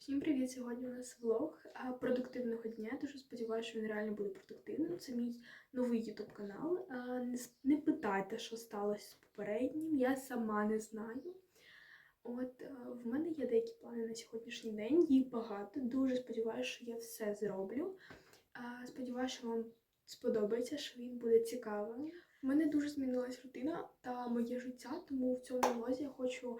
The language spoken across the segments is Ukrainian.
Всім привіт! Сьогодні у нас влог продуктивного дня. Дуже сподіваюся, що він реально буде продуктивним. Це мій новий ютуб канал. Не, питайте, що сталося з попереднім, я сама не знаю. От в мене є деякі плани на сьогоднішній день, їх багато. Дуже сподіваюся, що я все зроблю. Сподіваюся, що вам сподобається, що він буде цікавим. У мене дуже змінилась рутина та моє життя, тому в цьому влозі я хочу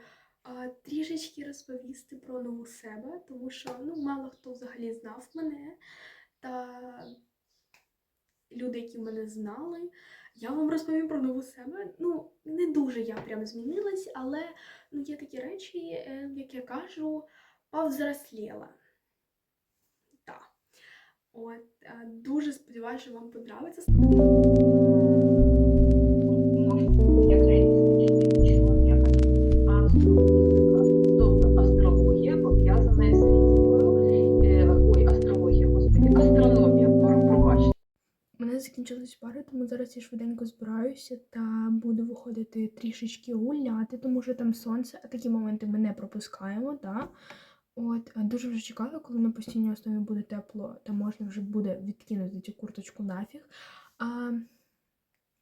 трішечки розповісти про нову себе, тому що ну, мало хто взагалі знав мене. Та люди, які мене знали, я вам розповім про нову себе. Ну, не дуже я прям змінилась, але ну, є такі речі, е, як я кажу, повзросліла. От, е, дуже сподіваюся, що вам подобається. Закінчились пари, тому зараз я швиденько збираюся та буду виходити трішечки гуляти, тому що там сонце, а такі моменти ми не пропускаємо, да? От, дуже вже чекаю, коли на постійній основі буде тепло, та можна вже буде відкинути цю курточку нафіг. А,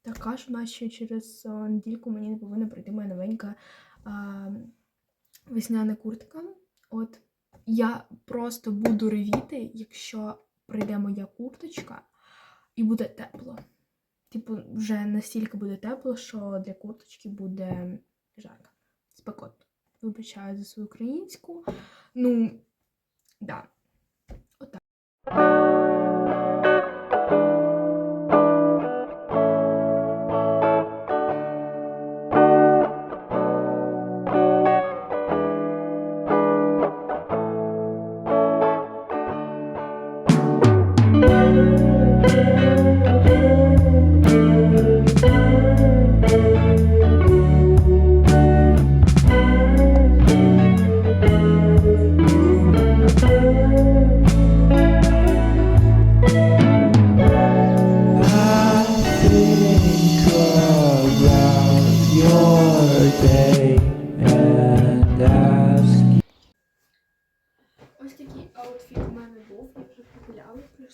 така ж, наче через недільку мені не повинна прийти моя новенька а, весняна куртка. От я просто буду ревіти, якщо прийде моя курточка і буде тепло. Типу, вже настільки буде тепло, що для курточки буде жарко. Спекотно. Вибачаю за свою українську. Ну, да.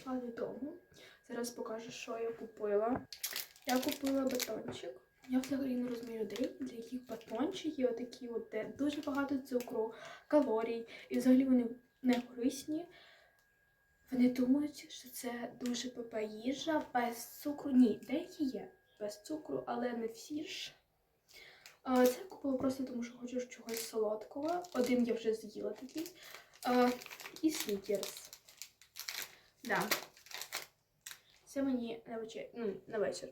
Прийшла додому. Зараз покажу, що я купила. Я купила батончик. Я взагалі не розумію людей, для яких батончики отакі, от, де дуже багато цукру, калорій, і взагалі вони не корисні. Вони думають, що це дуже ПП їжа без цукру. Ні, деякі є без цукру, але не всі ж. Це я купила просто тому, що хочу чогось солодкого. Один я вже з'їла такий. І снікерс. Да. Це мені на вечір, ну, на вечір.